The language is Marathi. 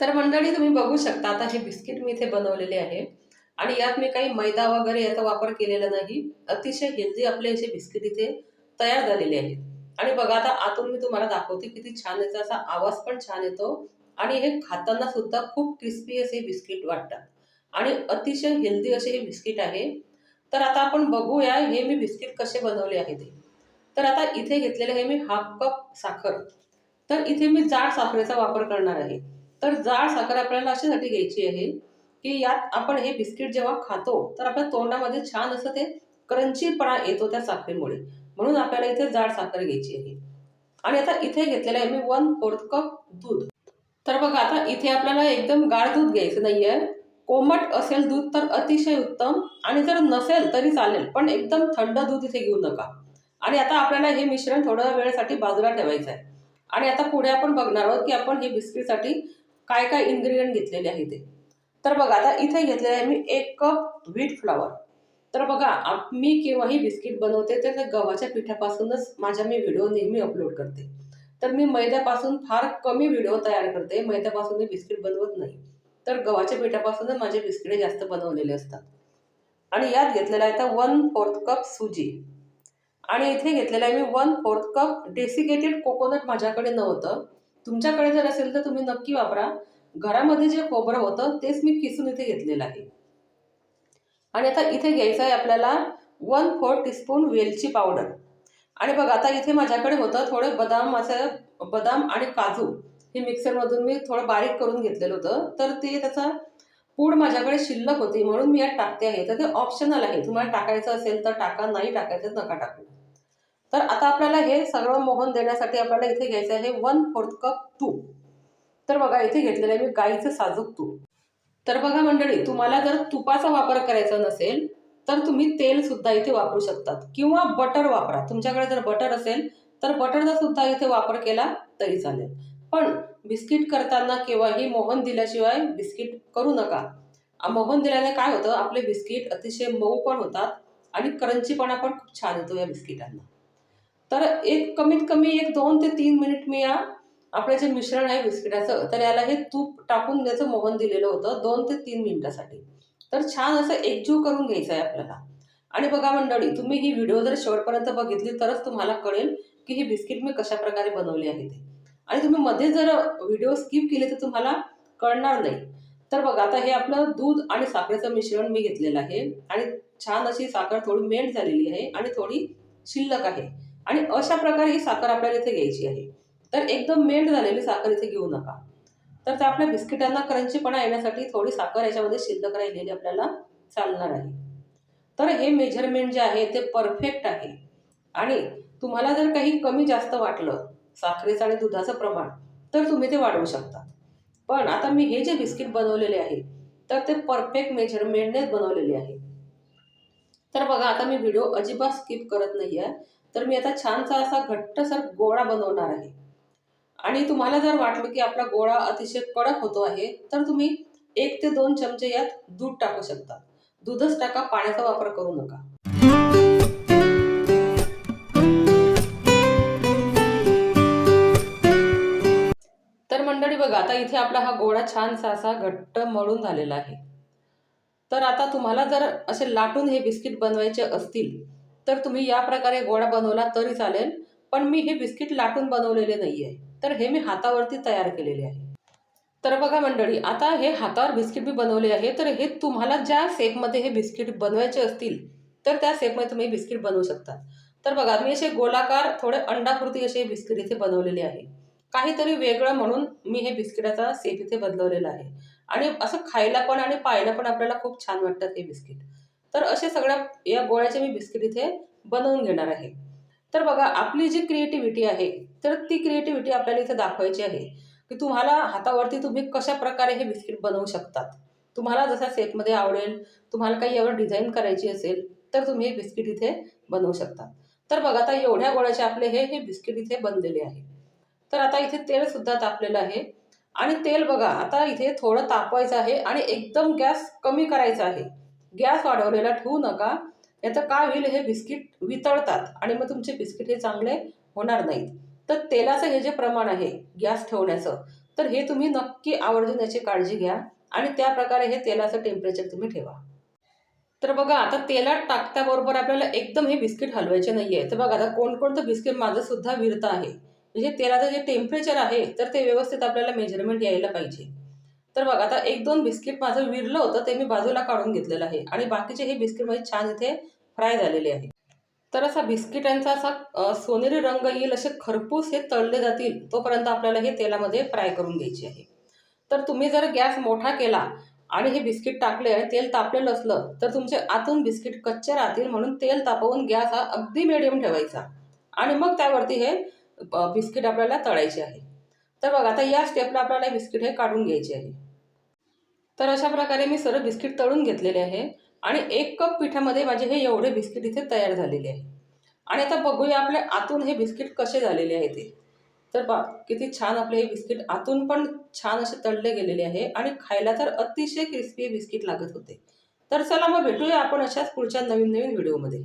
तर मंडळी तुम्ही बघू शकता आता हे बिस्किट मी इथे बनवलेले आहे. आणि यात मी काही मैदा वगैरे याचा वापर केलेला नाही. अतिशय हेल्दी आपले असे बिस्किट इथे तयार झालेले आहेत. आणि बघा आता आतून मी तुम्हाला दाखवते किती छान याचा असा आवाज पण छान येतो. आणि हे खाताना सुद्धा खूप क्रिस्पी असे बिस्किट वाटतात. आणि अतिशय हेल्दी असे हे बिस्किट आहे. तर आता आपण बघूया हे मी बिस्किट कसे बनवले आहे ते. तर आता इथे घेतलेले आहे मी हाफ कप साखर. तर इथे मी जाड साखरेचा वापर करणार आहे. तर जाड साखर आपल्याला अशासाठी घ्यायची आहे की यात आपण हे बिस्किट जेव्हा खातो तर आपल्या तोंडामध्ये छान असं ते क्रंचीपणा येतो त्या साखरेमुळे. म्हणून आपल्याला इथे जाड साखर घ्यायची आहे. आणि आता इथे घेतलेलं आहे मी वन फोर्थ कप दूध. तर बघा आता इथे आपल्याला एकदम गाळ दूध घ्यायचं नाहीये. कोमट असेल दूध तर अतिशय उत्तम आणि जर नसेल तरी चालेल पण एकदम थंड दूध इथे घेऊ नका. आणि आता आपल्याला हे मिश्रण थोड्या वेळेसाठी बाजूला ठेवायचं आहे आणि आता पुढे आपण बघणार आहोत की आपण हे बिस्किटसाठी काय काय इन्ग्रेडियंट घेतलेले आहे ते. तर बघा आता इथे घेतलेले आहे मी एक कप व्हीट फ्लावर तर बघा मी केव्हाही बिस्किट बनवते तर गव्हाच्या पिठापासूनच माझ्या मी व्हिडिओ नेहमी अपलोड करते. तर मी मैद्यापासून फार कमी व्हिडिओ तयार करते मैद्यापासून मी बिस्किट बनवत नाही. तर गव्हाच्या पिठापासूनच माझे बिस्किटे जास्त बनवलेले असतात. आणि यात घेतलेला आहे आता वन फोर्थ कप सुजी आणि इथे घेतलेला आहे मी one fourth cup desiccated coconut माझ्याकडे नव्हतं. तुमच्याकडे जर असेल तर तुम्ही नक्की वापरा. घरामध्ये जे खोबरं होतं तेच मी किसून इथे घेतलेलं आहे. आणि आता इथे घ्यायचं आहे आपल्याला वन फोर टीस्पून वेलची पावडर आणि बघा आता इथे माझ्याकडे होतं थोडे बदाम असं बदाम आणि काजू. हे मिक्सरमधून मी थोडं बारीक करून घेतलेलं होतं. तर ते त्याचा पूड माझ्याकडे शिल्लक होती म्हणून मी यात टाकते आहे. तर ते ऑप्शनल आहे. तुम्हाला टाकायचं असेल तर टाका नाही टाकायचं नका टाकू. तर आता आपल्याला हे सगळं मोहन देण्यासाठी आपल्याला इथे घ्यायचं आहे वन फोर्थ कप तूप. तर बघा इथे घेतलेलं आहे मी गाईचं साजूक तूप. तर बघा मंडळी तुम्हाला जर तुपाचा वापर करायचा नसेल तर तुम्ही तेल सुद्धा इथे वापरू शकतात. किंवा बटर वापरा. तुमच्याकडे जर बटर असेल तर बटरचा सुद्धा इथे वापर केला तरी चालेल. पण बिस्किट करताना केव्हाही मोहन दिल्याशिवाय बिस्किट करू नका. मोहन दिल्याने काय होतं आपले बिस्किट अतिशय मऊ पण होतात आणि क्रंचीपणा पण खूप छान येतो या बिस्किटांना. तर एक कमीत कमी एक दोन ते तीन मिनिट मी या आपलं जे मिश्रण आहे बिस्किटाचं तर याला हे तूप टाकून त्याचं मोहन दिलेलं होतं दोन ते तीन मिनिटासाठी. तर छान असं एकजीव करून घ्यायचं आहे आपल्याला. आणि बघा मंडळी तुम्ही ही व्हिडिओ जर शेवटपर्यंत बघितली तरच तुम्हाला कळेल की ही बिस्किट मी कशा प्रकारे बनवली आहे ते. आणि तुम्ही मध्ये जर व्हिडिओ स्किप केले तर तुम्हाला कळणार नाही. तर बघा आता हे आपलं दूध आणि साखरेचं मिश्रण मी घेतलेलं आहे. आणि छान अशी साखर थोडी मेल्ट झालेली आहे आणि थोडी शिल्लक आहे. आणि अशा प्रकारे ही साखर आपल्याला इथे घ्यायची आहे. तर एकदम मेल्ट झालेली साखर इथे घेऊ नका. तर त्या आपल्या बिस्किटांना क्रंचीपणा येण्यासाठी थोडी साखर याच्यामध्ये शिल्लक राहिलेली आपल्याला चालणार आहे. तर हे मेजरमेंट जे आहे ते परफेक्ट आहे. आणि तुम्हाला जर काही कमी जास्त वाटलं साखरेचं आणि दुधाचं प्रमाण तर तुम्ही ते वाढवू शकता. पण आता मी हे जे बिस्किट बनवलेले आहे तर ते परफेक्ट मेजरमेंटनेच बनवलेले आहे. तर बघा आता मी व्हिडिओ अजिबात स्किप करत नाही आहे तर मी आता छानसा असा घट्टसर गोळा बनवणार आहे. आणि तुम्हाला जर वाटलं की आपला गोळा अतिशय कडक होतो आहे तर तुम्ही एक ते दोन चमचे यात दूध टाकू शकता. दूधच टाका पाण्याचा वापर करू नका. तर मंडळी बघा आता इथे आपला हा गोळा छानसा असा घट्ट मळून झालेला आहे. तर आता तुम्हाला जर असे लाटून हे बिस्किट बनवायचे असतील तर तुम्ही या प्रकारे गोळा बनवला तरी चालेल पण मी हे बिस्किट लाटून बनवलेले नाही आहे तर हे मी हातावरती तयार केलेले आहे. तर बघा मंडळी आता हे हातावर बिस्किट मी बनवले आहे. तर हे तुम्हाला ज्या शेपमध्ये हे बिस्किट बनवायचे असतील तर त्या शेपमध्ये तुम्ही बिस्किट बनवू शकता. तर बघा मी असे गोलाकार थोडे अंडाकृती असे बिस्किट इथे बनवलेले आहे. काहीतरी वेगळं म्हणून मी हे बिस्किटाचा सेप इथे बदलवलेला आहे. आणि असं खायला पण आणि पाहायला पण आपल्याला खूप छान वाटतात हे बिस्किट. तर अशा सगळ्या या गोळ्याचे मी बिस्किट इथे बनवून घेणार आहे. तर बघा आपली जी क्रिएटिव्हिटी आहे तर ती क्रिएटिव्हिटी आपल्याला इथे दाखवायची आहे की तुम्हाला हातावरती तुम्ही कशा प्रकारे हे बिस्किट बनवू शकतात. तुम्हाला जसा सेपमध्ये आवडेल तुम्हाला काही एवढं डिझाईन करायची असेल तर तुम्ही हे बिस्किट इथे बनवू शकता तर बघा आता एवढ्या गोळ्याचे आपले हे हे बिस्किट इथे बनलेले आहे. तर आता इथे तेलसुद्धा तापलेलं आहे. आणि तेल बघा आता इथे थोडं तापवायचं आहे आणि एकदम गॅस कमी करायचा आहे. गॅस वाढवलेला ठेवू नका. याचं काय होईल हे बिस्किट वितळतात आणि मग तुमचे बिस्किट हे चांगले होणार नाहीत. तर तेलाचं हे जे प्रमाण आहे गॅस ठेवण्याचं तर हे तुम्ही नक्की आवर्जून याची काळजी घ्या आणि त्या प्रकारे हे तेलाचं टेम्परेचर तुम्ही ठेवा. तर बघा आता तेलात टाकल्याबरोबर आपल्याला एकदम हे बिस्किट हलवायचे नाही आहे तर बघा आता कोणकोणतं बिस्किट माझं सुद्धा विरतं आहे. म्हणजे तेलाचं जे टेम्परेचर आहे तर ते व्यवस्थित आपल्याला मेजरमेंट यायला पाहिजे. तर बघा आता एक दोन बिस्किट माझं विरलं होतं ते मी बाजूला काढून घेतलेलं आहे. आणि बाकीचे हे बिस्किट माझे छान इथे फ्राय झालेले आहे तर असा बिस्किटांचा असा सोनेरी रंग येईल असे खरपूस हे तळले जातील तोपर्यंत आपल्याला हे तेलामध्ये फ्राय करून घ्यायचे आहे. तर तुम्ही जर गॅस मोठा केला आणि हे बिस्किट टाकले आणि तेल तापलेलं असलं तर तुमचे आतून बिस्किट कच्चे राहतील म्हणून तेल तापवून गॅस हा अगदी मिडियम ठेवायचा. आणि मग त्यावरती हे बिस्किट आपल्याला तळायचे आहे. तर बघा आता या स्टेपला आपल्याला हे बिस्किट हे काढून घ्यायचे आहे. तर अशा प्रकारे मी सर्व बिस्किट तळून घेतलेले आहे आणि एक कप पिठामध्ये माझे हे एवढे बिस्किट इथे तयार झालेले आहे. आणि आता बघूया आपल्या आतून हे बिस्किट कसे झालेले आहे ते. तर पा किती छान आपले हे बिस्किट आतून पण छान असे तळले गेलेले आहे आणि खायला तर अतिशय क्रिस्पी बिस्किट लागत होते. तर चला मग भेटूया आपण अशाच पुढच्या नवीन नवीन व्हिडिओमध्ये.